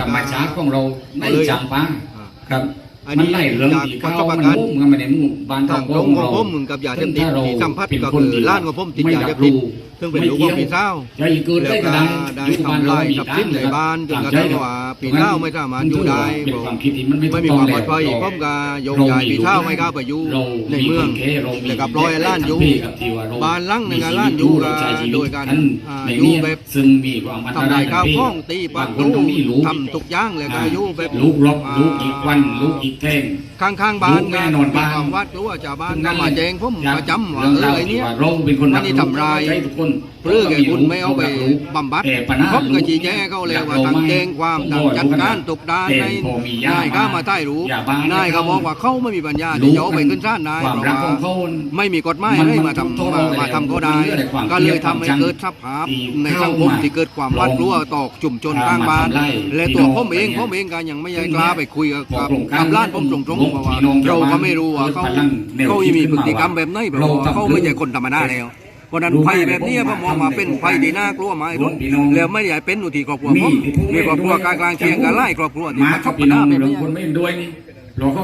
ธรรมชาติของเราไม่จำปาอ่าครับอันนี้ มันไล่เรื่องที่จากเขาประสบมันการณ์มุ่งกันมาในหมู่บ้านทางตรงของผมกับยาเสพติดที่สัมผัสก็คือล้านของผมติดยาเสพติดซึ่งเป็นลูกของพี่สาวจะอีกเกินแล้ได้วกระก็ดังได้อยู่บ้านทำเราลายมีทรัพย์สินในบ้านจนกระทั่งว่าพี่สาวไม่สามารถอยู่ได้เป็นความคิดที่มันไม่ไม่มีความปลอดภัยผมก็โยงใหญ่พี่เท่าไม่กล้าไปอยู่ในเมืองแล้วก็ปล่อยให้ล้านอยู่บ้านหลังหนึ่งอะล้านอยู่ก็โดยการอ่าอยู่แบบซึ่งมีความอันตทำราลายยข้าวกับข้องตีปะบางคตูนก็มีลูกทำทุกอย่างเลยก็อยู่แบบลูกรบลูกอีกวันลูกอีกแท่งข้างข้างๆบ้านลูกแน่นอนบ้านมีความวัดหรือว่าชาวบ้านก็มาแจ้งผมประจำว่าเรื่องเออราวไอ้ที่เนี้ยว่าเราเป็นคนมันนี่ทำร้ายใช่ทุกคนเพื่อแกคุณไม่เอาไปบำบัดแต่ปัญหาผมก็ชี้แจงให้เขาเลยว่าทางแจ้งความทางจัดการตกดานในนายก็มาใต้รู้นายก็บอกว่าเขาไม่มีปัญญาที่จะเอาไปขึ้นศาลนายความเพรัราะกขว่าองเขาไม่มีกฎหมายให้มาทำมามาทำเขาได้ ก็เลยทำให้เกิดสภาพในสังคมที่เกิดความหวาดกลัวต่อจุมชนข้างบ้าน และตัวผมเองผมเองก็ยังไม่อยากกล้าไปคุยกับกับกับร้านผมตรงๆเพราะว่าเราก็ไม่รู้ว่าเขาเขามีพฤติกรรมแบบไหนเพราะว่าเขาไม่ใช่คนธรรมดาแล้วเพราะฉะนั้นภัยแบบนี้ผมมองว่าเป็นภัยที่น่ากลัวไหมทุกแล้วไม่อยากเป็นอุทิครอบครัวผมมีครอบครัวกลางๆเคียงกันไล่ครอบครัวที่มามาชกับอบพี่ปัญน้อหางแบบเรื่องนี้คนไม่เห็นด้วยนี่เราเขา